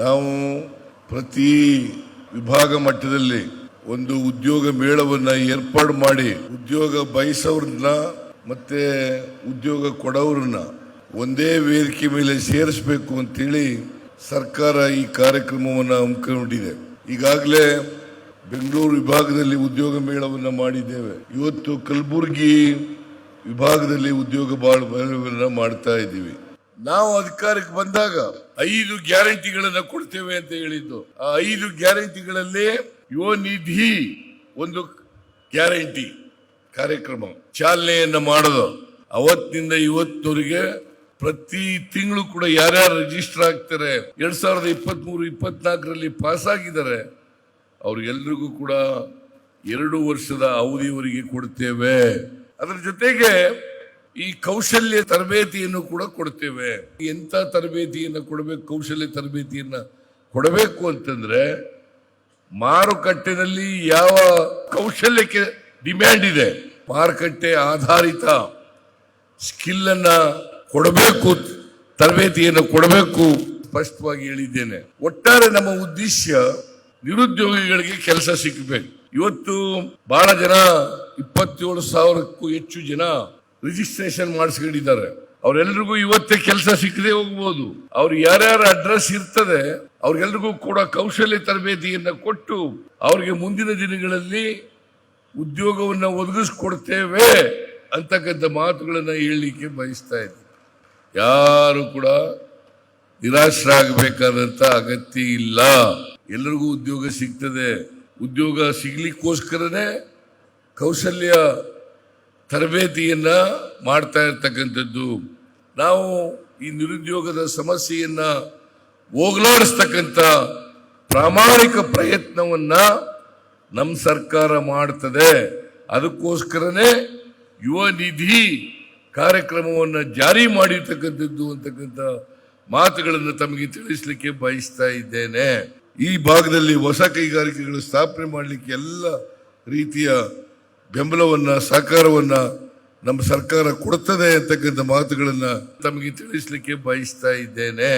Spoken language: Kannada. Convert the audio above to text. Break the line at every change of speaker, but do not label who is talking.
ನಾವು ಪ್ರತಿ ವಿಭಾಗ ಮಟ್ಟದಲ್ಲಿ ಒಂದು ಉದ್ಯೋಗ ಮೇಳವನ್ನು ಏರ್ಪಾಡು ಮಾಡಿ ಉದ್ಯೋಗ ಬಯಸೋರನ್ನ ಮತ್ತೆ ಉದ್ಯೋಗ ಕೊಡೋರನ್ನ ಒಂದೇ ವೇದಿಕೆ ಮೇಲೆ ಸೇರಿಸಬೇಕು ಅಂತೇಳಿ ಸರ್ಕಾರ ಈ ಕಾರ್ಯಕ್ರಮವನ್ನು ಹಮ್ಮಿಕೊಂಡಿದೆ. ಈಗಾಗಲೇ ಬೆಂಗಳೂರು ವಿಭಾಗದಲ್ಲಿ ಉದ್ಯೋಗ ಮೇಳವನ್ನು ಮಾಡಿದ್ದೇವೆ. ಇವತ್ತು ಕಲಬುರಗಿ ವಿಭಾಗದಲ್ಲಿ ಉದ್ಯೋಗ ಬಾಳ್ ಮಾಡ್ತಾ ಇದ್ದೀವಿ. ನಾವು ಅಧಿಕಾರಕ್ಕೆ ಬಂದಾಗ ಐದು ಗ್ಯಾರಂಟಿಗಳನ್ನು ಕೊಡ್ತೇವೆ ಅಂತ ಹೇಳಿದ್ದು. ಆ ಐದು ಗ್ಯಾರಂಟಿಗಳಲ್ಲಿ ಯುವ ನಿಧಿ ಒಂದು ಗ್ಯಾರಂಟಿ ಕಾರ್ಯಕ್ರಮ ಚಾಲನೆಯನ್ನು ಮಾಡೋದು. ಅವತ್ತಿನಿಂದ ಇವತ್ತವರಿಗೆ ಪ್ರತಿ ತಿಂಗಳು ಕೂಡ ಯಾರ್ಯಾರು ರಿಜಿಸ್ಟರ್ ಆಗ್ತಾರೆ, ಎರಡ್ ಸಾವಿರದ ಇಪ್ಪತ್ತ್ ಮೂರು ಇಪ್ಪತ್ನಾಲ್ಕರಲ್ಲಿ ಪಾಸ್ ಆಗಿದ್ದಾರೆ, ಅವ್ರಿಗೆಲ್ರಿಗೂ ಕೂಡ ಎರಡು ವರ್ಷದ ಅವಧಿವರೆಗೆ ಕೊಡ್ತೇವೆ. ಅದರ ಜೊತೆಗೆ ಈ ಕೌಶಲ್ಯ ತರಬೇತಿಯನ್ನು ಕೂಡ ಕೊಡ್ತೇವೆ. ಎಂತ ತರಬೇತಿಯನ್ನು ಕೊಡಬೇಕು, ಕೌಶಲ್ಯ ತರಬೇತಿಯನ್ನ ಕೊಡಬೇಕು ಅಂತಂದ್ರೆ, ಮಾರುಕಟ್ಟೆನಲ್ಲಿ ಯಾವ ಕೌಶಲ್ಯಕ್ಕೆ ಡಿಮ್ಯಾಂಡ್ ಇದೆ, ಮಾರುಕಟ್ಟೆ ಆಧಾರಿತ ಸ್ಕಿಲ್ ಅನ್ನ ಕೊಡಬೇಕು, ತರಬೇತಿಯನ್ನು ಕೊಡಬೇಕು, ಸ್ಪಷ್ಟವಾಗಿ ಹೇಳಿದ್ದೇನೆ. ಒಟ್ಟಾರೆ ನಮ್ಮ ಉದ್ದೇಶ ನಿರುದ್ಯೋಗಿಗಳಿಗೆ ಕೆಲಸ ಸಿಕ್ಕಬೇಕು ಇವತ್ತು ಬಹಳ ಜನ, ಇಪ್ಪತ್ತೇಳು ಸಾವಿರಕ್ಕೂ ಹೆಚ್ಚು ಜನ ರಿಜಿಸ್ಟ್ರೇಷನ್ ಮಾಡಿಸ್ಕೊಂಡಿದ್ದಾರೆ. ಅವರೆಲ್ರಿಗೂ ಇವತ್ತೇ ಕೆಲಸ ಸಿಕ್ಕದೆ ಹೋಗ್ಬೋದು. ಅವ್ರು ಯಾರ್ಯಾರ ಅಡ್ರೆಸ್ ಇರ್ತದೆ, ಅವ್ರಿಗೆಲ್ರಿಗೂ ಕೂಡ ಕೌಶಲ್ಯ ತರಬೇತಿಯನ್ನ ಕೊಟ್ಟು ಅವ್ರಿಗೆ ಮುಂದಿನ ದಿನಗಳಲ್ಲಿ ಉದ್ಯೋಗವನ್ನು ಒದಗಿಸ್ಕೊಡ್ತೇವೆ ಅಂತಕ್ಕಂಥ ಮಾತುಗಳನ್ನು ಹೇಳಲಿಕ್ಕೆ ಬಯಸ್ತಾ ಇದ್ದೆ ಯಾರು ಕೂಡ ನಿರಾಶರಾಗಬೇಕಾದಂತ ಅಗತ್ಯ ಇಲ್ಲ. ಎಲ್ಲರಿಗೂ ಉದ್ಯೋಗ ಸಿಗ್ತದೆ. ಉದ್ಯೋಗ ಸಿಗ್ಲಿಕ್ಕೋಸ್ಕರನೇ ಕೌಶಲ್ಯ ತರಬೇತಿಯನ್ನ ಮಾಡ್ತಾ ಇರ್ತಕ್ಕಂಥದ್ದು. ನಾವು ಈ ನಿರುದ್ಯೋಗದ ಸಮಸ್ಯೆಯನ್ನು ಹೋಗಲಾಡಿಸ್ತಕ್ಕಂಥ ಪ್ರಾಮಾಣಿಕ ಪ್ರಯತ್ನವನ್ನು ನಮ್ಮ ಸರ್ಕಾರ ಮಾಡ್ತದೆ. ಅದಕ್ಕೋಸ್ಕರನೇ ಯುವ ನಿಧಿ ಕಾರ್ಯಕ್ರಮವನ್ನು ಜಾರಿ ಮಾಡಿರ್ತಕ್ಕಂಥದ್ದು ಅಂತಕ್ಕಂಥ ಮಾತುಗಳನ್ನು ತಮಗೆ ತಿಳಿಸಲಿಕ್ಕೆ ಬಯಸ್ತಾ ಇದ್ದೇನೆ. ಈ ಭಾಗದಲ್ಲಿ ಹೊಸ ಕೈಗಾರಿಕೆಗಳು ಸ್ಥಾಪನೆ ಮಾಡಲಿಕ್ಕೆ ಎಲ್ಲ ರೀತಿಯ ಬೆಂಬಲವನ್ನ ಸಹಕಾರವನ್ನು ನಮ್ಮ ಸರ್ಕಾರ ಕೊಡುತ್ತದೆ ಅಂತಕ್ಕಂಥ ಮಾತುಗಳನ್ನು ತಮಗೆ ತಿಳಿಸಲಿಕ್ಕೆ ಬಯಸ್ತಾ ಇದ್ದೇನೆ.